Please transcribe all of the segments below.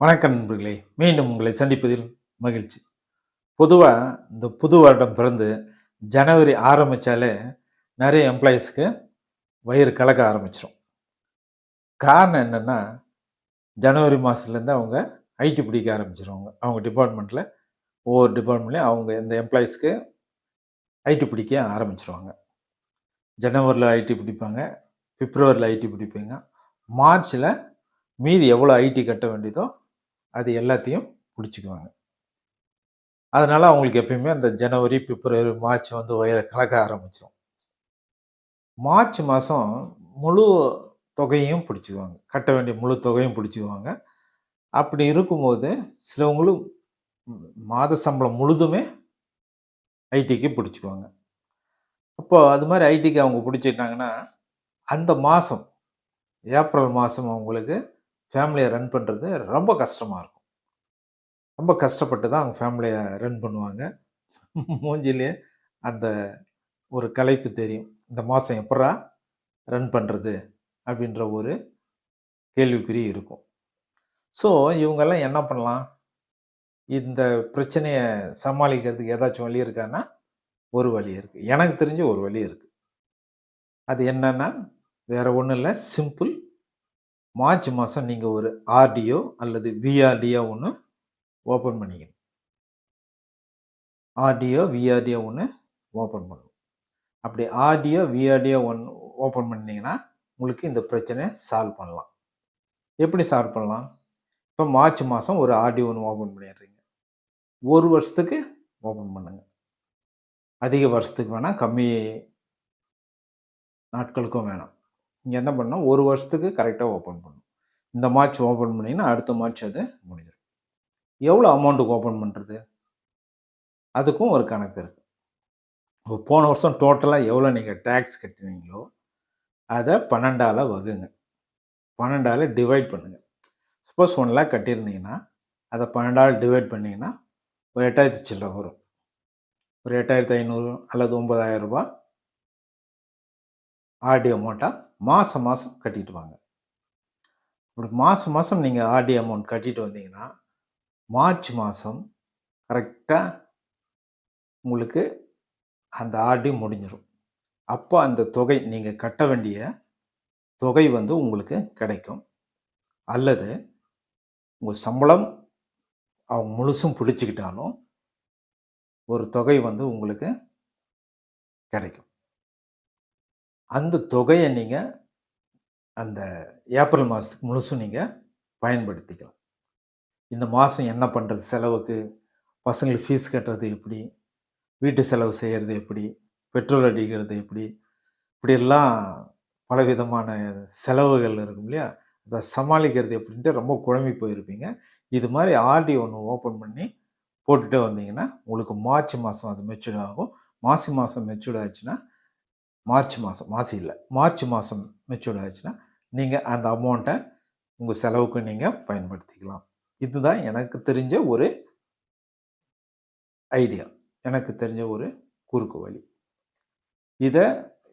வணக்கம் நண்பர்களே. மீண்டும் உங்களை சந்திப்பதில் மகிழ்ச்சி. பொதுவாக இந்த புது வருடம் பிறந்து ஜனவரி ஆரம்பித்தாலே நிறைய எம்ப்ளாயீஸ்க்கு வயிறு கலக்க ஆரம்பிச்சிடும் காரணம் என்னென்னா ஜனவரி மாதத்துலேருந்து அவங்க ஐடி பிடிக்க ஆரம்பிச்சிருவாங்க. அவங்க டிபார்ட்மெண்ட்டில் ஒவ்வொரு டிபார்ட்மெண்ட்லேயும் அவங்க இந்த எம்ப்ளாயீஸ்க்கு ஐடி பிடிக்க ஆரம்பிச்சிருவாங்க. ஜனவரியில் ஐடி பிடிப்பாங்க பிப்ரவரியில் ஐடி பிடிப்பாங்க. மார்ச்சில் மீதி எவ்வளோ ஐடி கட்ட வேண்டியதோ அது எல்லாத்தையும் பிடிச்சிக்குவாங்க. அதனால் அவங்களுக்கு எப்பயுமே அந்த ஜனவரி பிப்ரவரி மார்ச் வந்து உயர கலக்க ஆரம்பிச்சிடும் மார்ச் மாதம் முழு தொகையும் பிடிச்சிக்குவாங்க. கட்ட வேண்டிய முழு தொகையும் பிடிச்சிக்குவாங்க. அப்படி இருக்கும்போது சிலவங்களும் மாத சம்பளம் முழுதுமே ஐடிக்கு பிடிச்சிக்குவாங்க. அப்போது அது மாதிரி ஐடிக்கு அவங்க பிடிச்சிட்டாங்கன்னா அந்த மாதம் ஏப்ரல் மாதம் அவங்களுக்கு ஃபேமிலியை ரன் பண்ணுறது ரொம்ப கஷ்டமாக இருக்கும். ரொம்ப கஷ்டப்பட்டு தான் அவங்க ஃபேமிலியை ரன் பண்ணுவாங்க. மூஞ்சிலே அந்த ஒரு கலைப்பு தெரியும். இந்த மாதம் எப்படா ரன் பண்ணுறது அப்படின்ற ஒரு கேள்விக்குறி இருக்கும். ஸோ இவங்கெல்லாம் என்ன பண்ணலாம்? இந்த பிரச்சனையை சமாளிக்கிறதுக்கு ஏதாச்சும் வழி இருக்கான்னா ஒரு வழி இருக்குது எனக்கு தெரிஞ்ச ஒரு வழி இருக்குது அது என்னென்னா வேறு ஒன்றும் இல்லை. சிம்பிள் மார்ச் மாதம் நீங்கள் ஒரு ஆர்டிஓ அல்லது விஆர்டிஓ ஒன்று ஓப்பன் பண்ணிக்கணும். ஆர்டிஓ விஆர்டிஓ ஒன்று ஓப்பன் பண்ணணும். அப்படி ஆர்டிஓ விஆர்டிஓ ஒன்று ஓப்பன் பண்ணிங்கன்னா உங்களுக்கு இந்த பிரச்சனையை சால்வ் பண்ணலாம். எப்படி சால்வ் பண்ணலாம்? இப்போ மார்ச் மாதம் ஒரு ஆர்டிஓ ஒன்று ஓப்பன் பண்ணிடுறீங்க. ஒரு வருஷத்துக்கு ஓப்பன் பண்ணுங்க. அதிக வருஷத்துக்கு வேணால் கம்மி நாட்களுக்கும் வேணாம். நீங்கள் என்ன பண்ணால் ஒரு வருஷத்துக்கு கரெக்டாக ஓப்பன் பண்ணும் இந்த மார்ச் ஓப்பன் பண்ணிங்கன்னா அடுத்த மார்ச் அது முடிஞ்சிடும். எவ்வளோ அமௌண்ட்டுக்கு ஓப்பன் பண்ணுறது அதுக்கும் ஒரு கணக்கு இருக்குது இப்போ போன வருஷம் டோட்டலாக எவ்வளோ நீங்கள் டேக்ஸ் கட்டினீங்களோ அதை பன்னெண்டால் வகுங்க. பன்னெண்டால் டிவைட் பண்ணுங்கள் சப்போஸ் ஒன் லேக் கட்டியிருந்தீங்கன்னா அதை பன்னெண்டால் டிவைட் பண்ணிங்கன்னா ஒரு எட்டாயிரத்தி சில்லரை வரும். ஒரு எட்டாயிரத்தி ஐநூறு அல்லது ஒம்பதாயிரம் ரூபாய் ஆர்டி அமௌண்ட்டாக மாதம் மாதம் கட்டிட்டு வாங்க. இப்படி மாதம் மாதம் நீங்கள் ஆர்டி அமௌண்ட் கட்டிட்டு வந்தீங்கன்னா மார்ச் மாதம் கரெக்டாக உங்களுக்கு அந்த ஆர்டி முடிஞ்சிடும் அப்போ அந்த தொகை நீங்கள் கட்ட வேண்டிய தொகை வந்து உங்களுக்கு கிடைக்கும். அல்லது உங்கள் சம்பளம் அவங்க முழுசும் பிடிச்சிக்கிட்டாலும் ஒரு தொகை வந்து உங்களுக்கு கிடைக்கும். அந்த தொகையை நீங்கள் அந்த ஏப்ரல் மாதத்துக்கு முழுசும் நீங்கள் பயன்படுத்திக்கலாம். இந்த மாதம் என்ன பண்ணுறது செலவுக்கு பசங்களுக்கு ஃபீஸ் கட்டுறது எப்படி? வீட்டு செலவு செய்கிறது எப்படி? பெட்ரோல் அடிக்கிறது எப்படி? இப்படியெல்லாம் பலவிதமான செலவுகள் இருக்கும் இல்லையா? அதை சமாளிக்கிறது எப்படின்ட்டு ரொம்ப குழம்பி போயிருப்பீங்க. இது மாதிரி ஆர்டி ஒன்று ஓப்பன் பண்ணி போட்டுகிட்டே வந்தீங்கன்னா உங்களுக்கு மார்ச் மாதம் அது மெச்சூர்ட் ஆகும். மாசி மாதம் மெச்சூர்ட் ஆச்சுன்னா மார்ச் மாதம் மாசி இல்லை. மார்ச் மாதம் மெச்சூர்ட் ஆச்சுன்னா நீங்கள் அந்த அமௌண்ட்டை உங்கள் செலவுக்கு நீங்கள் பயன்படுத்திக்கலாம். இதுதான் எனக்கு தெரிஞ்ச ஒரு ஐடியா எனக்கு தெரிஞ்ச ஒரு குறுக்கு வழி. இதை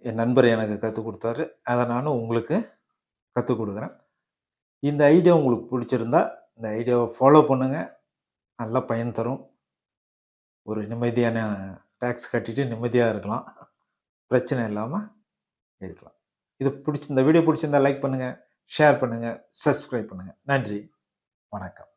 என் நண்பர் எனக்கு கற்றுக் கொடுத்தாரு. அதை நானும் உங்களுக்கு கற்றுக் கொடுக்குறேன். இந்த ஐடியா உங்களுக்கு பிடிச்சிருந்தா இந்த ஐடியாவை ஃபாலோ பண்ணுங்கள் நல்லா பயன் தரும். ஒரு நிம்மதியான டேக்ஸ் கட்டிட்டு நிம்மதியாக இருக்கலாம். பிரச்சனை இல்லாமல் இருக்கலாம். இது பிடிச்சி இந்த வீடியோ பிடிச்சிருந்தா லைக் பண்ணுங்கள் ஷேர் பண்ணுங்கள் சப்ஸ்கிரைப் பண்ணுங்கள் நன்றி வணக்கம்.